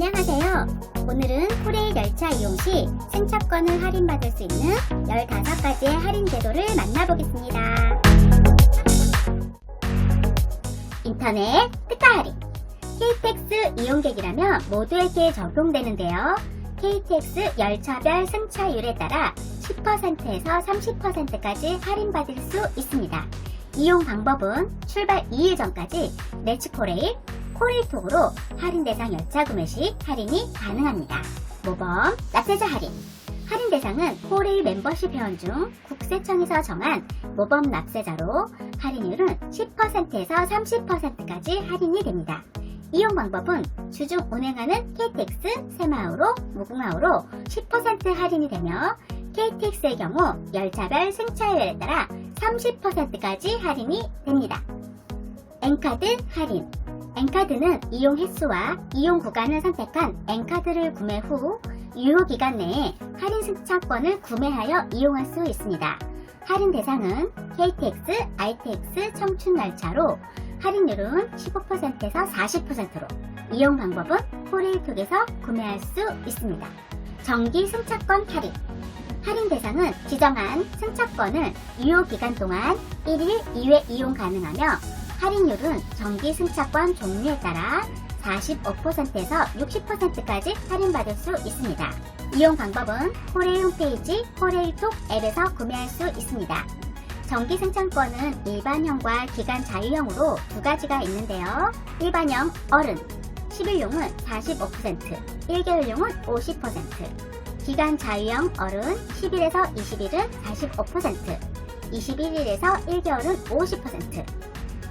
안녕하세요. 오늘은 코레일 열차 이용 시 승차권을 할인받을 수 있는 15가지의 할인 제도를 만나보겠습니다. 인터넷 특가 할인 KTX 이용객이라면 모두에게 적용되는데요. KTX 열차별 승차율에 따라 10%에서 30%까지 할인받을 수 있습니다. 이용 방법은 출발 2일 전까지 네츠코레일, 코레일톡으로 할인 대상 열차 구매 시 할인이 가능합니다. 모범, 납세자 할인. 할인 대상은 코레일 멤버십 회원 중 국세청에서 정한 모범 납세자로 할인율은 10%에서 30%까지 할인이 됩니다. 이용 방법은 주중 운행하는 KTX, 새마을호, 무궁화호로 10% 할인이 되며 KTX의 경우 열차별 승차율에 따라 30%까지 할인이 됩니다. 엔카드 할인 엔카드는 이용 횟수와 이용 구간을 선택한 엔카드를 구매 후 유효 기간 내에 할인 승차권을 구매하여 이용할 수 있습니다. 할인 대상은 KTX, ITX 청춘 열차로 할인율은 15%에서 40%로 이용 방법은 코레일 톡에서 구매할 수 있습니다. 정기 승차권 할인 할인 대상은 지정한 승차권을 유효 기간 동안 1일 2회 이용 가능하며 할인율은 정기 승차권 종류에 따라 45%에서 60%까지 할인받을 수 있습니다. 이용 방법은 코레일 홈페이지 코레일톡 앱에서 구매할 수 있습니다. 정기 승차권은 일반형과 기간 자유형으로 두 가지가 있는데요. 일반형 어른 11용은 45%, 1개월용은 50%, 기간 자유형 어른 10일에서 20일은 45%, 21일에서 1개월은 50%,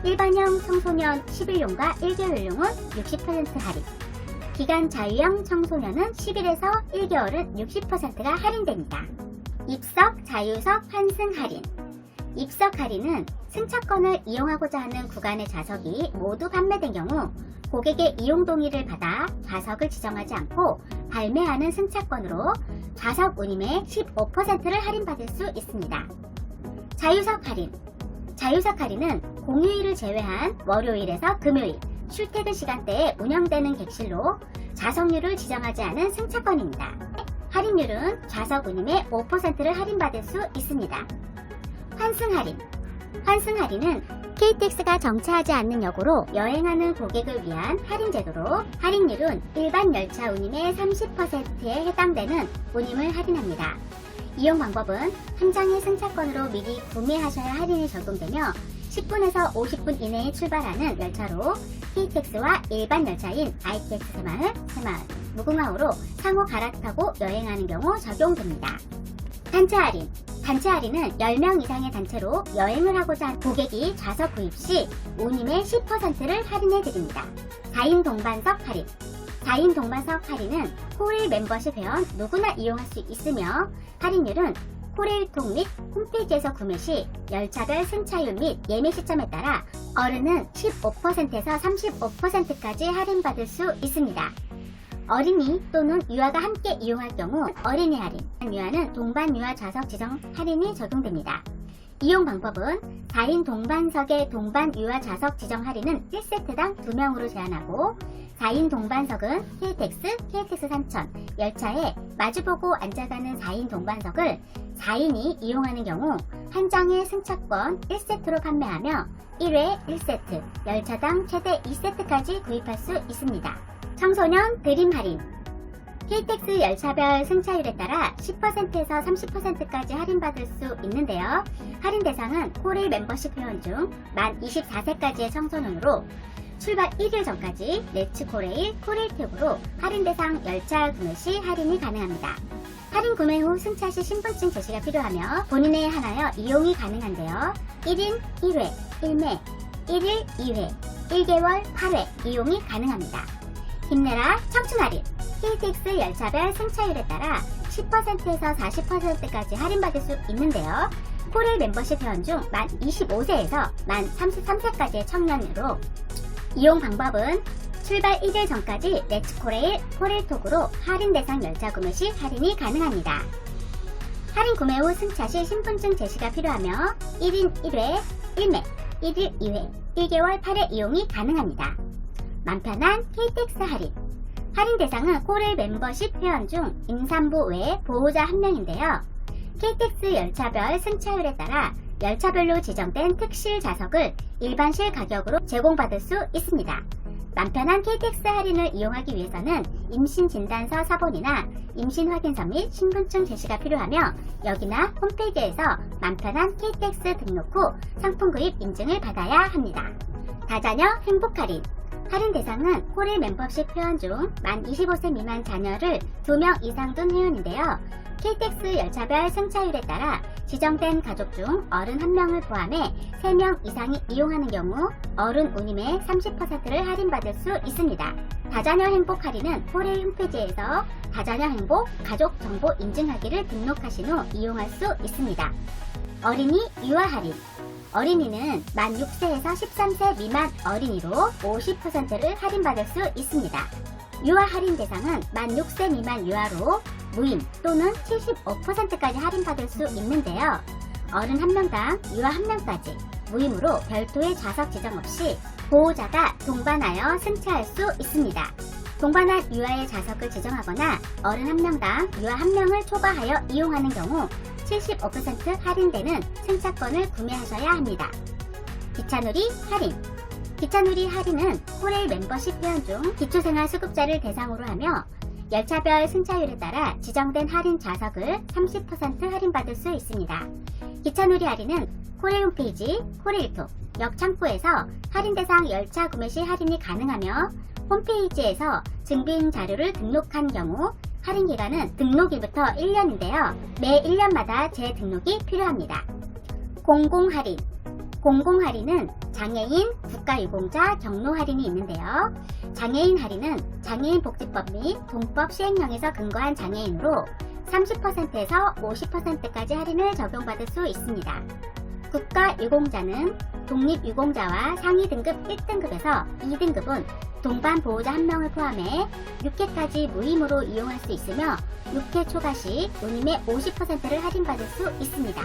일반형 청소년 11용과 1개월용은 60% 할인, 기간 자유형 청소년은 10일에서 1개월은 60%가 할인됩니다. 입석 자유석 환승 할인 입석 할인은 승차권을 이용하고자 하는 구간의 좌석이 모두 판매된 경우 고객의 이용 동의를 받아 좌석을 지정하지 않고 발매하는 승차권으로 좌석 운임의 15%를 할인받을 수 있습니다. 자유석 할인 할인은 공휴일을 제외한 월요일에서 금요일, 출퇴근 시간대에 운영되는 객실로 좌석률을 지정하지 않은 승차권입니다. 할인율은 좌석 운임의 5%를 할인받을 수 있습니다. 환승 할인. 환승 할인은 KTX가 정차하지 않는 역으로 여행하는 고객을 위한 할인 제도로 할인율은 일반 열차 운임의 30%에 해당되는 운임을 할인합니다. 이용 방법은 한 장의 승차권으로 미리 구매하셔야 할인이 적용되며 10분에서 50분 이내에 출발하는 열차로 KTX와 일반 열차인 ITX 새마을, 새마을, 무궁화호로 상호 갈아타고 여행하는 경우 적용됩니다. 단체 할인. 단체 할인은 10명 이상의 단체로 여행을 하고자 한 고객이 좌석 구입 시 운임의 10%를 할인해 드립니다. 4인 동반석 할인. 4인 동반석 할인은 코레일 멤버십 회원 누구나 이용할 수 있으며 할인율은 코레일 톡 및 홈페이지에서 구매 시 열차별 승차율 및 예매 시점에 따라 어른은 15%에서 35%까지 할인받을 수 있습니다. 어린이 또는 유아가 함께 이용할 경우 어린이 할인, 유아는 동반 유아 좌석 지정 할인이 적용됩니다. 이용 방법은 4인 동반석의 동반 유아 좌석 지정 할인은 1세트당 2명으로 제한하고 4인 동반석은 KTX, KTX 산천, 열차에 마주보고 앉아가는 4인 동반석을 4인이 이용하는 경우 한 장의 승차권 1세트로 판매하며 1회 1세트, 열차당 최대 2세트까지 구입할 수 있습니다. 청소년 드림 할인 KTX 열차별 승차율에 따라 10%에서 30%까지 할인받을 수 있는데요. 할인 대상은 코레일 멤버십 회원 중 만 24세까지의 청소년으로 출발 1일 전까지 레츠 코레일, 코레일탭으로 할인 대상 열차 구매 시 할인이 가능합니다. 할인 구매 후 승차 시 신분증 제시가 필요하며 본인에 한하여 이용이 가능한데요. 1인 1회, 1매, 1일 2회, 1개월 8회 이용이 가능합니다. 힘내라 청춘 할인 KTX 열차별 승차율에 따라 10%에서 40%까지 할인받을 수 있는데요. 코레일 멤버십 회원 중 만 25세에서 만 33세까지의 청년으로 이용 방법은 출발 1일 전까지 렛츠코레일, 코레일톡으로 할인 대상 열차 구매 시 할인이 가능합니다. 할인 구매 후 승차 시 신분증 제시가 필요하며 1인 1회, 1매, 1일 2회, 1개월 8회 이용이 가능합니다. 맘 편한 KTX 할인. 할인 대상은 코레일 멤버십 회원 중 임산부 외 보호자 한 명인데요. KTX 열차별 승차율에 따라 열차별로 지정된 특실 좌석을 일반실 가격으로 제공받을 수 있습니다. 남편한 KTX 할인을 이용하기 위해서는 임신 진단서 사본이나 임신 확인서 및 신분증 제시가 필요하며 여기나 홈페이지에서 남편한 KTX 등록 후 상품 구입 인증을 받아야 합니다. 다자녀 행복 할인 할인 대상은 코레 멤버십 회원 중 만 25세 미만 자녀를 2명 이상 둔 회원인데요. KTX 열차별 승차율에 따라 지정된 가족 중 어른 1명을 포함해 3명 이상이 이용하는 경우 어른 운임의 30%를 할인받을 수 있습니다. 다자녀 행복 할인은 코레 홈페이지에서 다자녀 행복 가족 정보 인증하기를 등록하신 후 이용할 수 있습니다. 어린이 유아 할인 어린이는 만 6세에서 13세 미만 어린이로 50%를 할인받을 수 있습니다. 유아 할인 대상은 만 6세 미만 유아로 무임 또는 75%까지 할인받을 수 있는데요. 어른 한 명당 유아 한 명까지 무임으로 별도의 좌석 지정 없이 보호자가 동반하여 승차할 수 있습니다. 동반한 유아의 좌석을 지정하거나 어른 한 명당 유아 한 명을 초과하여 이용하는 경우 75% 할인되는 승차권을 구매하셔야 합니다. 기차놀이 할인 기차놀이 할인은 코레일 멤버십 회원 중 기초생활수급자를 대상으로 하며 열차별 승차율에 따라 지정된 할인 좌석을 30% 할인받을 수 있습니다. 기차놀이 할인은 코레일 홈페이지, 코레일톡, 역 창구에서 할인 대상 열차 구매 시 할인이 가능하며 홈페이지에서 증빙 자료를 등록한 경우 할인 기간은 등록일부터 1년인데요. 매 1년마다 재등록이 필요합니다. 공공 할인 공공 할인은 장애인, 국가유공자, 경로 할인이 있는데요. 장애인 할인은 장애인 복지법 및 동법 시행령에서 근거한 장애인으로 30%에서 50%까지 할인을 적용받을 수 있습니다. 국가유공자는 독립유공자와 상위 등급 1등급에서 2등급은 동반 보호자 한 명을 포함해 6회까지 무임으로 이용할 수 있으며 6회 초과 시 운임의 50%를 할인받을 수 있습니다.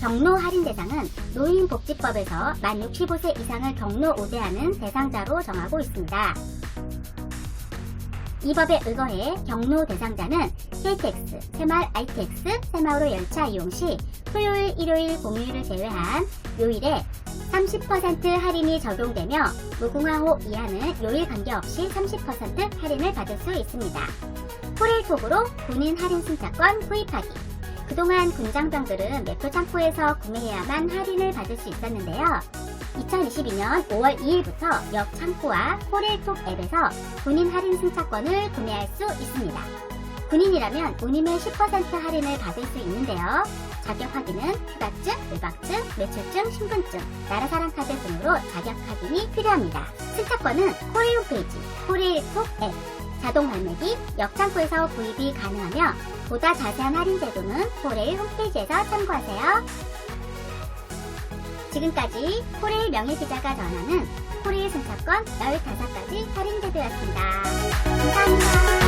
경로 할인 대상은 노인복지법에서 만 65세 이상을 경로 우대하는 대상자로 정하고 있습니다. 이 법에 의거해 경로 대상자는 KTX, 새마을 ITX, 새마을호 열차 이용 시 토요일, 일요일, 공휴일을 제외한 요일에 30% 할인이 적용되며 무궁화호 이하는 요일 관계없이 30% 할인을 받을 수 있습니다. 코레일톡으로 군인 할인 승차권 구입하기 그동안 군장병들은 매표 창구에서 구매해야만 할인을 받을 수 있었는데요. 2022년 5월 2일부터 역 창구와 코레일톡 앱에서 군인 할인 승차권을 구매할 수 있습니다. 군인이라면 운임의 10% 할인을 받을 수 있는데요. 자격 확인은 휴가증, 외박증, 매출증, 신분증, 나라사랑카드 등으로 자격 확인이 필요합니다. 승차권은 코레일 홈페이지, 코레일 톡 앱, 자동 발매기, 역창구에서 구입이 가능하며 보다 자세한 할인 제도는 코레일 홈페이지에서 참고하세요. 지금까지 코레일 명예기자가 전하는 코레일 승차권 15가지 할인 제도였습니다. 감사합니다.